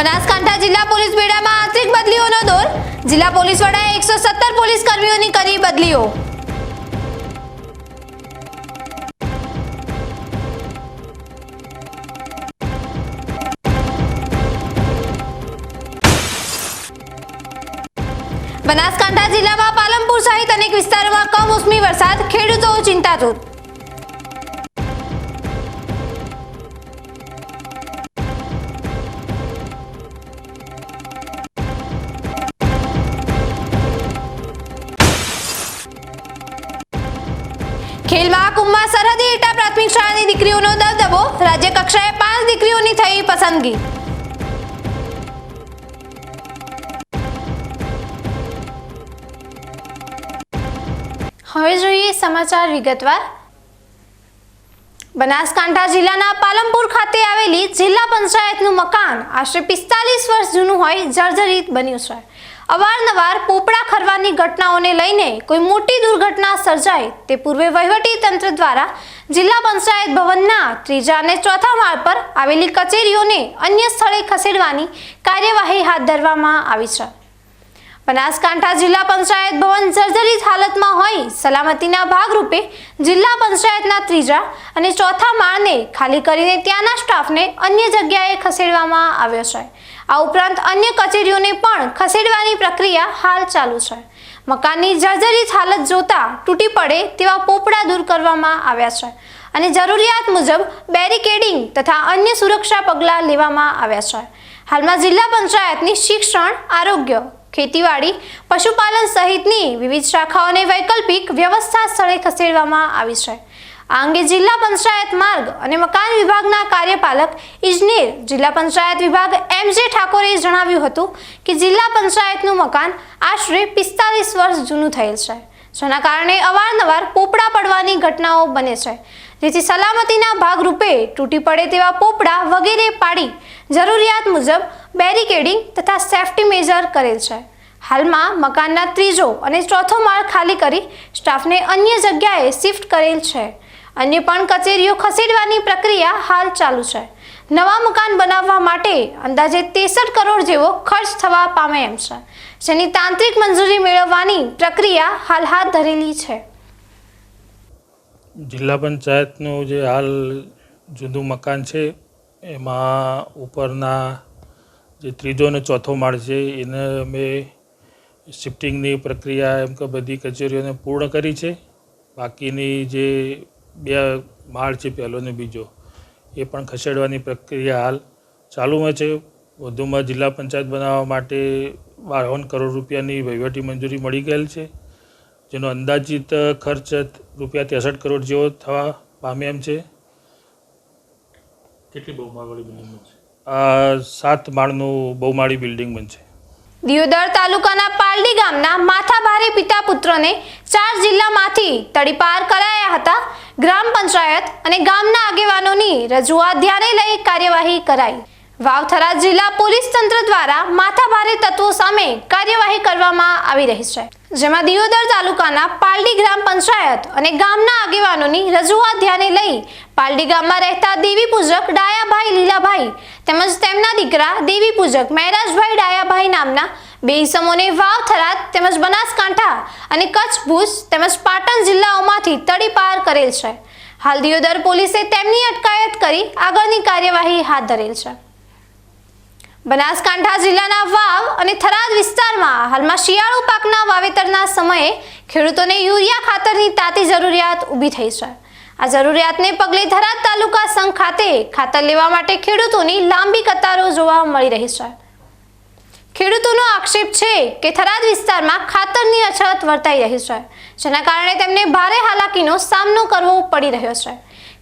બનાસકાંઠા જિલ્લા પોલીસ બેડામાં આંતરિક બદલીઓનો દોર. જિલ્લા પોલીસ વડાએ એકસો સત્તર પોલીસ કર્મીઓની કરી બદલીઓ. બનાસકાંઠા જિલ્લામાં પાલનપુર સહિત અનેક વિસ્તારોમાં કમોસમી વરસાદ, ખેડૂતો ચિંતાતુર ખેલ સરહદી ઈટા પ્રાથમિક શાળાની દીકરીઓનો દબદબો, રાજ્ય કક્ષાએ પાંચ દીકરીઓની થઈ પસંદગી. હવે જોઈએ સમાચાર વિગતવાર. બનાસકાંઠા જિલ્લાના પાલમપુર ખાતે આવેલી જિલ્લા પંચાયતનું મકાન આશરે પિસ્તાલીસ વર્ષ જૂનું હોય જર્જરિત બન્યું છે. અવારનવાર પોપડા ખરવાની ઘટનાઓને લઈને કોઈ મોટી દુર્ઘટના સર્જાય તે પૂર્વે વહીવટી તંત્ર દ્વારા જિલ્લા પંચાયત ભવનના ત્રીજા અને ચોથા માળ પર આવેલી કચેરીઓને અન્ય સ્થળે ખસેડવાની કાર્યવાહી હાથ ધરવામાં આવી છે. બનાસકાંઠા જિલ્લા પંચાયત ભવન જર્જરિત હાલતમાં હોય સલામતીના ભાગરૂપે જિલ્લા પંચાયતના ત્રીજા અને ચોથા માળને ખાલી કરીને ત્યાંના સ્ટાફને અન્ય જગ્યાએ ખસેડવામાં આવ્યો છે. આ ઉપરાંત અન્ય કચેરીઓને પણ ખસેડવાની પ્રક્રિયા હાલ ચાલુ છે. મકાનની જર્જરિત હાલત જોતા તૂટી પડે તેવા પોપડા દૂર કરવામાં આવ્યા છે અને જરૂરિયાત મુજબ બેરિકેડિંગ તથા અન્ય સુરક્ષા પગલાં લેવામાં આવ્યા છે. હાલમાં જિલ્લા પંચાયતની શિક્ષણ, આરોગ્ય, ખેતીવાડી, પશુપાલન સહિતની વિવિધ શાખાઓને વૈકલ્પિક વ્યવસ્થા સ્થળે ખસેડવામાં આવી છે. આ અંગે જિલ્લા પંચાયત માર્ગ અને મકાન વિભાગના કાર્યપાલક ઇજનેર જિલ્લા પંચાયત વિભાગ એમ જે ઠાકોરે જણાવ્યું હતું કે જિલ્લા પંચાયતનું મકાન આશરે પિસ્તાલીસ વર્ષ જૂનું થયેલ છે, જેના કારણે અવારનવાર પોપડા પડવાની ઘટનાઓ બને છે. જેથી સલામતીના ભાગરૂપે તૂટી પડે તેવા પોપડા વગેરે પાડી જરૂરિયાત મુજબ બેરિકેડિંગ તથા સેફટી મેજર કરેલ છે. હાલમાં મકાનના ત્રીજો અને ચોથો માળ ખાલી કરી સ્ટાફને અન્ય જગ્યાએ શિફ્ટ કરેલ છે. અન્ય પણ કચેરીઓ ખસેડવાની પ્રક્રિયા હાલ ચાલુ છે. નવા મકાન બનાવવા માટે અંદાજે તેસઠ કરોડ જેવો ખર્ચ થવા પામે એમ છે. જેની તાંત્રિક મંજૂરી મેળવવાની પ્રક્રિયા હાલ હાથ ધરેલી છે. જિલ્લા પંચાયતનું જે હાલ જૂનું મકાન છે, એમાં ઉપરના જે ત્રીજો અને ચોથો માળ છે, એને અમે શિફ્ટિંગની પ્રક્રિયા એમ કે બધી કચેરીઓને પૂર્ણ કરી છે. બાકીની જે બે માળ છે પહેલો ને બીજો. એ પણ ખસેડવાની પ્રક્રિયા હાલ ચાલુમાં છે. વધુમાં જિલ્લા પંચાયત બનાવવા માટે બાવન કરોડ રૂપિયાની વહીવટી મંજૂરી મળી ગયેલ છે. જેનો અંદાજિત ખર્ચ રૂપિયા ત્રેસઠ કરોડ જેવો થવા પામે એમ છે. કેટલી બહુમાળી બિલ્ડિંગ બનશે? સાત માળનું બહુમાળી બિલ્ડિંગ બનશે. દિયોદર તાલુકાના પાલડી ગામના માથાભારે પિતા પુત્રને ચાર જિલ્લામાંથી તડીપાર કરાયા હતા. ગ્રામ પંચાયત અને ગામના આગેવાનોની રજૂઆત ધ્યાને લઈ કાર્યવાહી કરાઈ. વાવથરા જિલ્લા પોલીસ તંત્ર દ્વારા માથાભારે તત્વો સામે કાર્યવાહી કરવામાં આવી રહી છે. જેમાં દિયોદર તાલુકાના પાલડી ગ્રામ પંચાયત અને ગામના આગેવાનોની રજૂઆત ધ્યાને લઈ પાલડી ગામમાં રહેતા દેવી પૂજક ડાયાભાઈ લીલાભાઈ તેમજ તેમના દીકરા દેવી પૂજક મહેરાજભાઈ ડાયાભાઈ નામના બે વાવ થરાદ તેમજ બનાસકાંઠા અને કચ્છ ભુજ તેમજ પાટણ જિલ્લાઓમાંથી તડીપાર કરેલ છે. હાલ દિયોદર પોલીસે તેમની અટકાયત કરી આગળની કાર્યવાહી હાથ ધરેલ છે. બનાસકાંઠા જિલ્લાના વાવ અને થરાદ વિસ્તારમાં હાલમાં શિયાળુ પાકના વાવેતરના સમયે ખેડૂતોને યુરિયા ખાતરની તાતી જરૂરિયાત ઊભી થઈ છે. આ જરૂરિયાતને પગલે થરાદ તાલુકા સંઘ ખાતે ખાતર લેવા માટે ખેડૂતોની લાંબી કતારો જોવા મળી રહી છે. ખેડૂતોનો આક્ષેપ છે કે થરાદ વિસ્તારમાં ખાતરની અછત વર્તાઈ રહી છે, જેના કારણે તેમને ભારે હાલાકીનો સામનો કરવો પડી રહ્યો છે.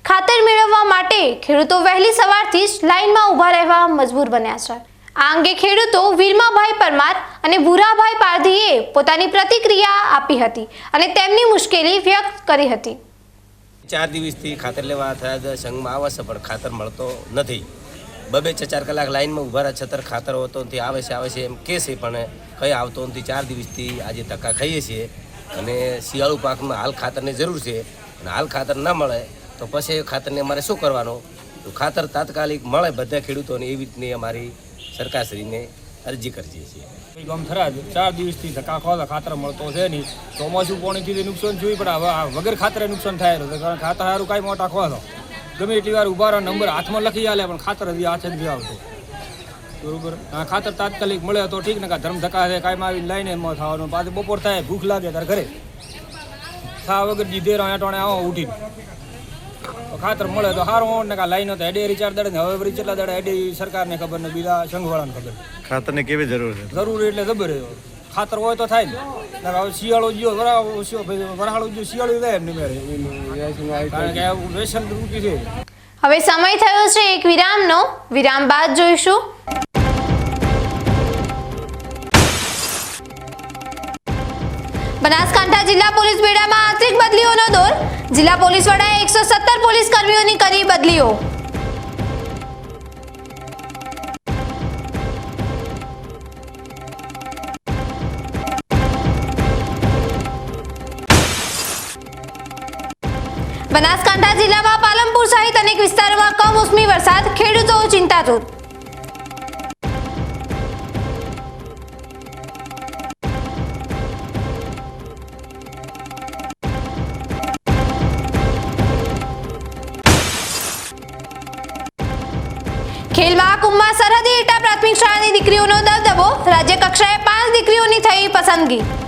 ખાતર મેળવવા માટે ખેડૂતો વહેલી સવારથી જ લાઇનમાં ઊભા રહેવા મજબૂર બન્યા છે. આ અંગે ખેડૂતો વીરમાભાઈ પરમાર અને ભૂરાભાઈ પારધીએ પોતાની પ્રતિક્રિયા આપી હતી અને તેમની મુશ્કેલી વ્યક્ત કરી હતી. ચાર દિવસથી ખાતર લેવા થયા સંઘમાં આવે છે, પણ ખાતર મળતો નથી. બબે છ ચાર કલાક લાઈનમાં ઊભા રહ્યા છતાં ખાતર હોતો નથી, આવે છે આવે છે, એમ કહે છે, પણ કંઈ આવતો નથી. ચાર દિવસથી આજે ધક્કા ખાઈએ છીએ અને શિયાળુ પાકમાં હાલ ખાતરની જરૂર છે. અને હાલ ખાતર ના મળે તો પછી એ ખાતરને અમારે શું કરવાનું? ખાતર તાત્કાલિક મળે બધા ખેડૂતોને એવી રીતની અમારી સરકારશ્રીને અરજી કરીએ છીએ. ગામ થરાદ ચાર દિવસથી ધક્કા ખોલા ખાતર મળતો છે નહીં. ચોમાસું પાણીથી નુકસાન જોયું પણ હવે વગર ખાતરે નુકસાન થાય કારણ ખાતર સારું કાંઈ મોટા ખોલો ગમે એટલી વાર ઊભા રહો નંબર હાથમાં લખી આલે પણ ખાતર હજી હાથે જ નથી આવતું. બરોબર? હા ખાતર તાત્કાલિક મળે તો ઠીક ને ધર્મ ધક્કા છે કાંઈ આવી લઈને એમાં થવાનું. પાછું બપોર થાય ભૂખ લાગે ત્યારે ઘરે. ખા વગર દીધે રહો ટોણે આવો ઉઠીને. તો ખાતર મળે તો સારું ને કાં લાઈનો તો હેડે ચાર દડે ને હવે કેટલા દડે હેડે સરકારને ખબર ને બીજા સંઘવાળાને ખબર. ખાતરની કેવી જરૂર છે? જરૂર એટલે ખબર છે. ખાતર હોય તો થાય ને. શિયાળો ગયો, વરા- વરાળો ગયો, શિયાળો જાય એમને કારણ કે રેશન રૂપી છે. હવે સમય થયો છે એક વિરામનો. વિરામ બાદ જોઈશું. બનાસકાંઠા જિલ્લા પોલીસ બેડામાં આંતરિક બદલીઓનો દોર. જિલ્લા પોલીસ વડાએ એકસો સત્તર પોલીસ કર્મીઓની કરી બદલીઓ. બનાસકાંઠા જિલ્લામાં પાલનપુર સહિત અનેક વિસ્તારોમાં કમોસમી વરસાદ, ખેડૂતો ચિંતાતુર. ખેલ મહાકુંભમાં સરહદી એટા પ્રાથમિક શાળાની દીકરીઓનો દબદબો. રાજ્ય કક્ષાએ પાંચ દીકરીઓની થઈ પસંદગી.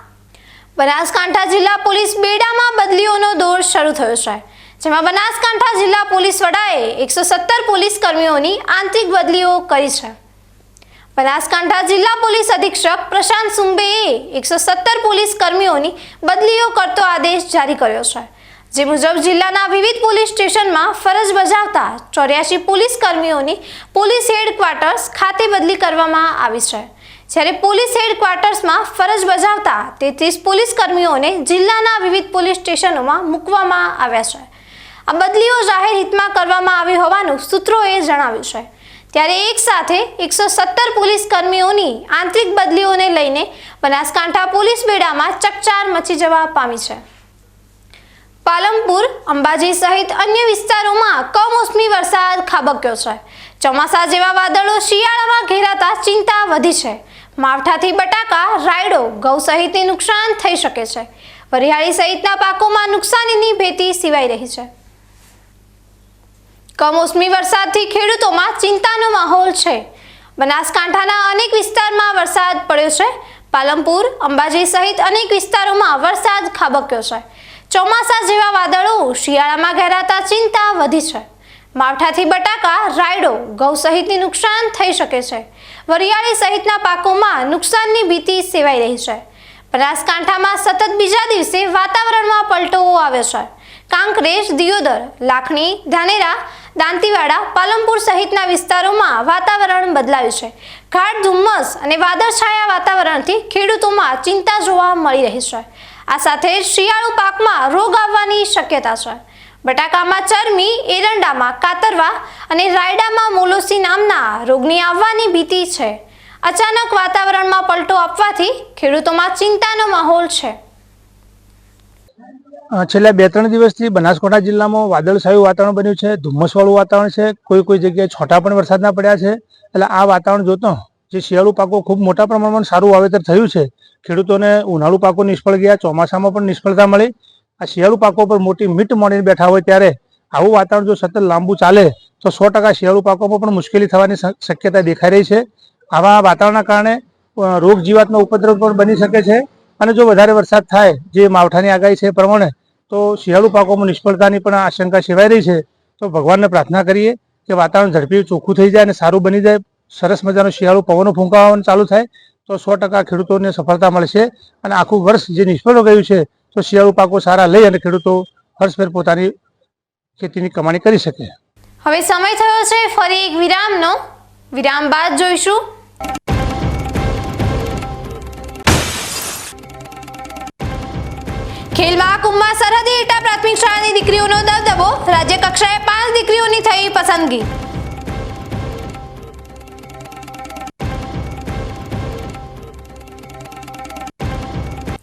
બનાસકાંઠા જિલ્લા પોલીસ બેડામાં બદલીઓનો દોર શરૂ થયો છે. જેમાં બનાસકાંઠા જિલ્લા પોલીસ વડાએ એકસો સત્તર પોલીસ કર્મીઓની આંતરિક બદલીઓ કરી છે. બનાસકાંઠા જિલ્લા પોલીસ અધિક્ષક પ્રશાંત સુંબેએ એકસો સત્તર પોલીસ કર્મીઓની બદલીઓ કરતો આદેશ જારી કર્યો છે. જે મુજબ જિલ્લાના વિવિધ પોલીસ સ્ટેશનમાં ફરજ બજાવતા ચોર્યાસી પોલીસ કર્મીઓની પોલીસ હેડક્વાર્ટર્સ ખાતે બદલી કરવામાં આવી છે. જ્યારે પોલીસ હેડક્વાર્ટર્સમાં ફરજ બજાવતા તેત્રીસ પોલીસ કર્મીઓને જિલ્લાના વિવિધ પોલીસ સ્ટેશનોમાં મૂકવામાં આવ્યા છે. આ બદલીઓ જાહેર હિતમાં કરવામાં આવી હોવાનું સૂત્રોએ જણાવ્યું છે. ત્યારે એક સાથે એકસો સત્તર પોલીસ કર્મીઓની આંતરિક બદલીઓને લઈને બનાસકાંઠા પોલીસ બેડામાં ચકચાર મચી જવા પામી છે. પાલમપુર અંબાજી સહિત અન્ય વિસ્તારોમાં કમોસમી વરસાદ ખાબક્યો છે. ચોમાસા જેવા વાદળો શિયાળામાં ઘેરાતા ચિંતા વધી છે. માવઠાથી બટાકા, રાયડો, ઘઉં સહિતની નુકસાન થઈ શકે છે. વરિયાળી સહિતના પાકોમાં નુકસાનીની ભેતી સિવાય રહી છે. કમોસમી વરસાદથી ખેડૂતોમાં ચિંતાનો માહોલ છે. બનાસકાંઠાના અનેક વિસ્તારમાં વરસાદ પડ્યો છે. પાલમપુર અંબાજી સહિત અનેક વિસ્તારોમાં વરસાદ ખાબક્યો છે. ચોમાસા જેવા વાદળો શિયાળામાં ઘેરાતા ચિંતા વધી છે. માવઠાથી બટાકા, રાયડો, ઘઉં સહિતની નુકસાન થઈ શકે છે. વરિયાળી સહિતના પાકોમાં નુકસાનની ભીતિ સેવાઈ રહી છે. બનાસકાંઠામાં સતત બીજા દિવસે વાતાવરણમાં પલટો આવ્યો છે. કાંકરેજ, દિયોદર, લાખણી, ધાનેરા, દાંતીવાડા પાલમપુર સહિતના વિસ્તારોમાં વાતાવરણ બદલાયું છે. ગાઢ ધુમ્મસ અને વાદળછાયા વાતાવરણથી ખેડૂતોમાં ચિંતા જોવા મળી રહી છે. આ સાથે શિયાળુ પાકમાં રોગ આવવાની શક્યતા છે. બટાકામાં ચરમી, એરંડામાં કાતરવા અને રાયડામાં મોલોસી નામના રોગની આવવાની ભીતિ છે. અચાનક વાતાવરણમાં પલટો આપવાથી ખેડૂતોમાં ચિંતાનો માહોલ છે. છેલ્લા બે ત્રણ દિવસથી બનાસકાંઠા જિલ્લામાં વાદળછાયું વાતાવરણ બન્યું છે, ધુમ્મસવાળું વાતાવરણ છે કોઈ કોઈ જગ્યાએ છોટા પણ વરસાદના પડ્યા છે. એટલે આ વાતાવરણ જોતો જે શિયાળુ પાકો ખૂબ મોટા પ્રમાણમાં સારું વાવેતર થયું છે, ખેડૂતોને ઉનાળુ પાકો નિષ્ફળ ગયા, ચોમાસામાં પણ નિષ્ફળતા મળી. આ શિયાળુ પાકો પર મોટી મીટ મળીને બેઠા હોય ત્યારે આવું વાતાવરણ જો સતત લાંબુ ચાલે, તો સો ટકા શિયાળુ પાકોમાં પણ મુશ્કેલી થવાની શક્યતા દેખાઈ રહી છે. આવા વાતાવરણના કારણે રોગ જીવાતનો ઉપદ્રવ પણ બની શકે છે. અને જો વધારે વરસાદ થાય, જે માવઠાની આગાહી છે એ પ્રમાણે, તો શિયાળુ પાકોમાં નિષ્ફળતાની પણ આશંકા સેવાઈ રહી છે. તો ભગવાનને પ્રાર્થના કરીએ કે વાતાવરણ ઝડપી ચોખ્ખું થઈ જાય અને સારું બની જાય. સરસ મજાનો શિયાળુ પવનો ફૂંકાવાનું ચાલુ થાય, તો સો ટકા ખેડૂતોને સફળતા મળશે. અને આખું વર્ષ જે નિષ્ફળ ગયું છે તો શિયાળુ પાકો સારા લઈ અને ખેડૂતો હર્ષભેર પોતાની ખેતીની કમાણી કરી શકે. હવે સમય થયો છે ફરી એક વિરામનો. વિરામ બાદ જોઈશું. ખેલ મહાકુંભમાં સરહદી એટા પ્રાથમિક શાળાની દીકરીઓનો દબદબો. રાજ્ય કક્ષાએ પાંચ દીકરીઓની થઈ પસંદગી.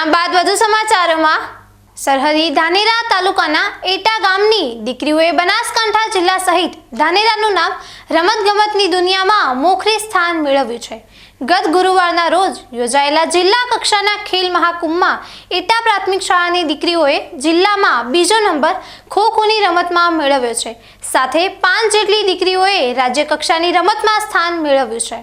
વિરામ બાદ વધુ સમાચારોમાં સરહદી ધાનેરા તાલુકાના એટા ગામની દીકરીઓએ બનાસકાંઠા જિલ્લા સહિત ધાનેરાનું નામ રમતગમતની દુનિયામાં મોખરે સ્થાન મેળવ્યું છે. ગત ગુરુવારના રોજ યોજાયેલા જિલ્લા કક્ષાના ખેલ મહાકુંભમાં એટા પ્રાથમિક શાળાની દીકરીઓએ જિલ્લામાં બીજો નંબર ખો ખોની રમતમાં મેળવ્યો છે. સાથે પાંચ જેટલી દીકરીઓએ રાજ્ય કક્ષાની રમતમાં સ્થાન મેળવ્યું છે.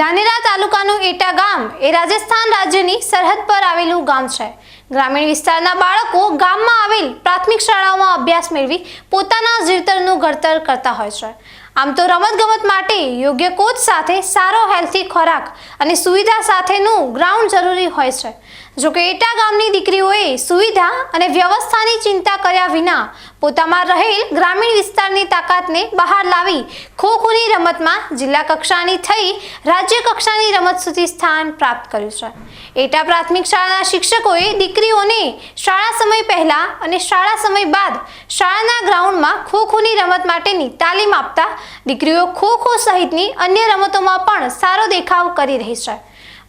ધાનેરા તાલુકાનું એટા ગામ એ રાજસ્થાન રાજ્યની સરહદ પર આવેલું ગામ છે. ગ્રામીણ વિસ્તારના બાળકો ગામમાં આવેલ પ્રાથમિક શાળાઓમાં અભ્યાસ મેળવી પોતાના જીવતરનું ઘડતર કરતા હોય છે. આમ તો રમતગમત માટે યોગ્ય કોચ સાથે સારો હેલ્થી ખોરાક અને સુવિધા સાથેનું ગ્રાઉન્ડ જરૂરી હોય છે. જોકે એટા ગામની દીકરીઓએ સુવિધા અને વ્યવસ્થાની ચિંતા કર્યા વિના પોતામાં રહેલ ગ્રામીણ વિસ્તારની તાકાતને બહાર લાવી ખો ખોની રમતમાં જિલ્લા કક્ષાની થઈ રાજ્ય કક્ષાની રમત સુધી સ્થાન પ્રાપ્ત કર્યું છે. એટા પ્રાથમિક શાળાના શિક્ષકોએ દીકરીઓને શાળા સમય પહેલા અને શાળા સમય બાદ શાળાના ગ્રાઉન્ડમાં ખો ખોની રમત માટેની તાલીમ આપતા દીકરીઓ ખો ખો સહિતની અન્ય રમતોમાં પણ સારો દેખાવ કરી રહી છે.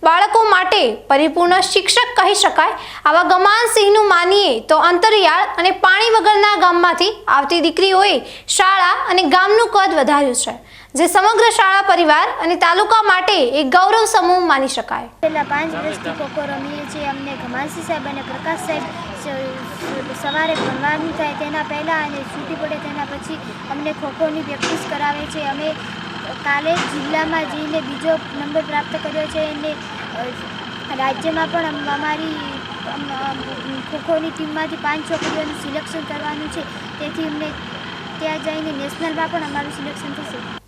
બાળકો માટે પરિપૂર્ણ શિક્ષક કહી શકાય. આવા ગમાનસિંહનું માનીએ તો અંતરિયાળ અને પાણી વગરના ગામમાંથી આવતી દીકરીઓએ શાળા અને ગામનું કદ વધાર્યું છે, જે સમગ્ર શાળા પરિવાર અને તાલુકા માટે એક ગૌરવ સમૂહ માની શકાય. છેલ્લા પાંચ વર્ષથી ખોખો રમીએ છીએ. અમને ઘમાસી સાહેબ અને પ્રકાશ સાહેબ સવારે ભણવાનું થાય તેના પહેલાં અને છૂટી પડે તેના પછી અમને ખોખોની પ્રેક્ટિસ કરાવે છે. અમે કાલે જિલ્લામાં જઈને બીજો નંબર પ્રાપ્ત કર્યો છે અને રાજ્યમાં પણ અમારી, અમ- અમ, ખોખોની ટીમમાંથી પાંચ છોકરીઓનું સિલેક્શન કરવાનું છે. તેથી અમને ત્યાં જઈને નેશનલમાં પણ અમારું સિલેક્શન થશે.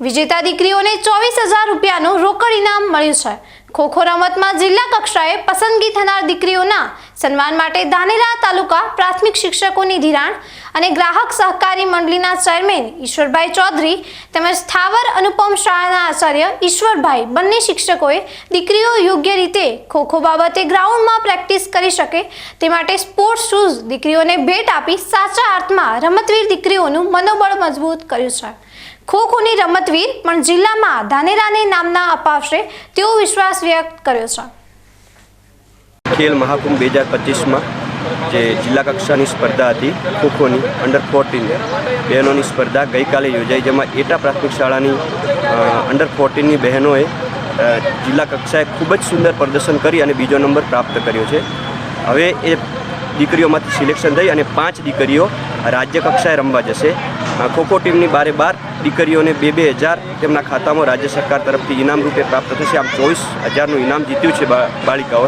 વિજેતા દીકરીઓને ચોવીસ હજાર રૂપિયાનું રોકડ ઇનામ મળ્યું છે. ખોખો રમતમાં જિલ્લા કક્ષાએ પસંદગી થનાર દીકરીઓના સન્માન માટે ધાનેરા તાલુકા પ્રાથમિક શિક્ષકોની ધિરાણ અને ગ્રાહક સહકારી મંડળીના ચેરમેન ઈશ્વરભાઈ ચૌધરી તેમજ સ્થાવર અનુપમ શાળાના આચાર્ય ઈશ્વરભાઈ બંને શિક્ષકોએ દીકરીઓ યોગ્ય રીતે ખોખો બાબતે ગ્રાઉન્ડમાં પ્રેક્ટિસ કરી શકે તે માટે સ્પોર્ટ્સ શૂઝ દીકરીઓને ભેટ આપી સાચા અર્થમાં રમતવીર દીકરીઓનું મનોબળ મજબૂત કર્યું છે. ખો ખોની રમતવીર, પણ જિલ્લામાં ધાનેરાને નામના અપાવશે તેવો વિશ્વાસ વ્યક્ત કર્યો છે. ખેલ મહાકુંભ બે હજાર પચીસમાં જે જિલ્લા કક્ષાની સ્પર્ધા હતી, ખોખોની અંડર ફોર્ટીન બહેનોની સ્પર્ધા ગઈકાલે યોજાઈ, જેમાં એટા પ્રાથમિક શાળાની અંડર ફોર્ટીનની બહેનોએ જિલ્લા કક્ષાએ ખૂબ જ સુંદર પ્રદર્શન કરી અને બીજો નંબર પ્રાપ્ત કર્યો છે. હવે એ દીકરીઓમાંથી સિલેક્શન થઈ અને પાંચ દીકરીઓ રાજ્ય કક્ષાએ રમવા જશે. ખોખો ટીમની બારે બાર દીકરીઓને બે બે હજાર તેમના ખાતામાં રાજ્ય સરકાર તરફથી ઇનામ રૂપે પ્રાપ્ત થશે. આમ ચોવીસ હજારનું ઇનામ જીત્યું છે બા- બાળિકાઓ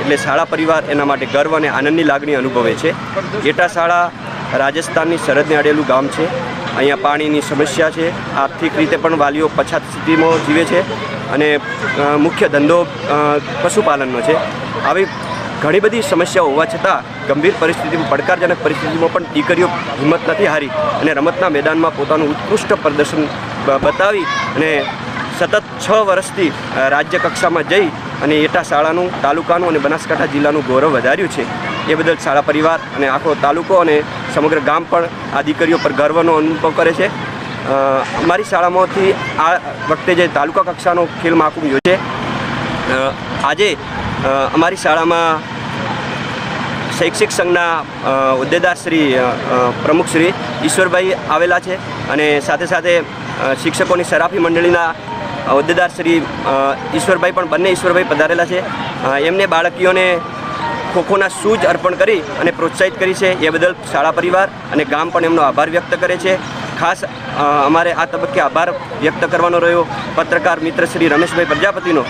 એટલે શાળા પરિવાર એના માટે ગર્વ અને આનંદની લાગણી અનુભવે છે. એટા શાળા રાજસ્થાનની સરહદને અડેલું ગામ છે. અહીંયા પાણીની સમસ્યા છે. આર્થિક રીતે પણ વાલીઓ પછાત સ્થિતિમાં જીવે છે અને મુખ્ય ધંધો પશુપાલનનો છે. આવી ઘણી બધી સમસ્યાઓ હોવા છતાં ગંભીર પરિસ્થિતિમાં, પડકારજનક પરિસ્થિતિમાં પણ દીકરીઓ હિંમત નથી હારી અને રમતના મેદાનમાં પોતાનું ઉત્કૃષ્ટ પ્રદર્શન બતાવી અને સતત છ વર્ષથી રાજ્ય કક્ષામાં જઈ અને એટા શાળાનું, તાલુકાનું અને બનાસકાંઠા જિલ્લાનું ગૌરવ વધાર્યું છે. એ બદલ શાળા પરિવાર અને આખો તાલુકો અને સમગ્ર ગામ પણ આ દીકરીઓ પર ગર્વનો અનુભવ કરે છે. અમારી શાળામાંથી આ વખતે જે તાલુકા કક્ષાનો ખેલ મહાકુંભ યોજે આજે અમારી શાળામાં શૈક્ષિક સંઘના પ્રમુખ શ્રી ઈશ્વરભાઈ આવેલા છે અને સાથે સાથે શિક્ષકોની સરાફી મંડળીના હોદ્દેદાર શ્રી ઈશ્વરભાઈ પણ બંને ઈશ્વરભાઈ પધારેલા છે. એમને બાળકીઓને ખોખોના શૂઝ અર્પણ કરી અને પ્રોત્સાહિત કરી છે એ બદલ શાળા પરિવાર અને ગામ પણ એમનો આભાર વ્યક્ત કરે છે. ખાસ અમારે આ તબક્કે આભાર વ્યક્ત કરવાનો રહ્યો. પત્રકાર મિત્ર શ્રી રમેશભાઈ પ્રજાપતિનો,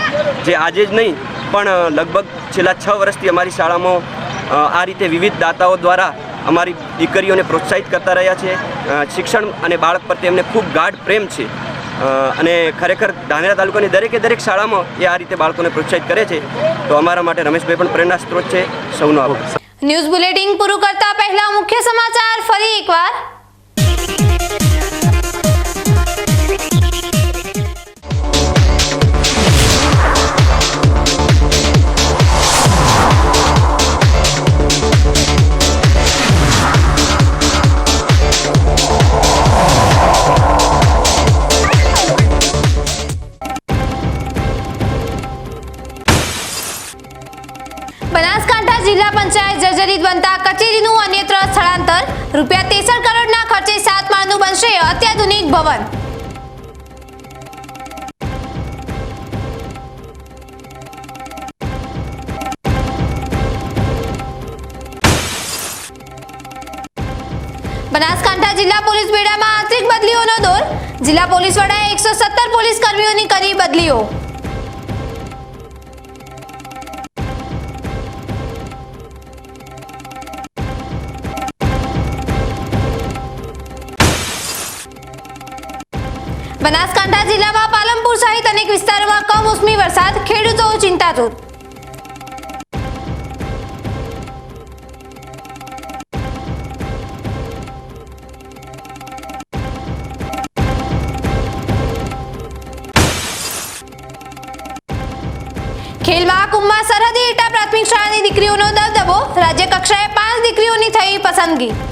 જે આજે જ નહીં, પણ લગભગ છેલ્લા છ વર્ષથી અમારી શાળામાં આ રીતે વિવિધ દાતાઓ દ્વારા અમારી દીકરીઓને પ્રોત્સાહિત કરતા રહ્યા છે. શિક્ષણ અને બાળક પ્રત્યે એમને ખૂબ ગાઢ પ્રેમ છે. અને ખરેખર ધાનેરા તાલુકાની દરેકે દરેક શાળામાં એ આ રીતે બાળકોને પ્રોત્સાહિત કરે છે. તો અમારા માટે રમેશભાઈ પણ પ્રેરણા સ્ત્રોત છે. સૌનો આભાર. ન્યૂઝ બુલેટિન પૂરું કરતા પહેલા મુખ્ય સમાચાર ફરી એકવાર. ટ્રેજેડી બનતા કચેરીનું અન્યત્ર સ્થળાંતર. રૂપિયા તેસર કરોડના ખર્ચે સાત માળનું બનશે અત્યાધુનિક ભવન. બનાસકાંઠા જિલ્લા પોલીસ બેડામાં આંતરિક બદલીઓનો દોર. જિલ્લા પોલીસ વડાએ એકસો સત્તર પોલીસ કર્મીઓની કરી બદલીઓ. બનાસકાંઠા જિલ્લામાં પાલનપુર સહિત અનેક વિસ્તારોમાં કમોસમી વરસાદ, ખેડૂતો ચિંતાતુર. ખેલ મહાકુંભમાં સરહદી એટા પ્રાથમિક શાળાની દીકરીઓનો દબદબો. રાજ્ય કક્ષાએ પાંચ દીકરીઓની થઈ પસંદગી.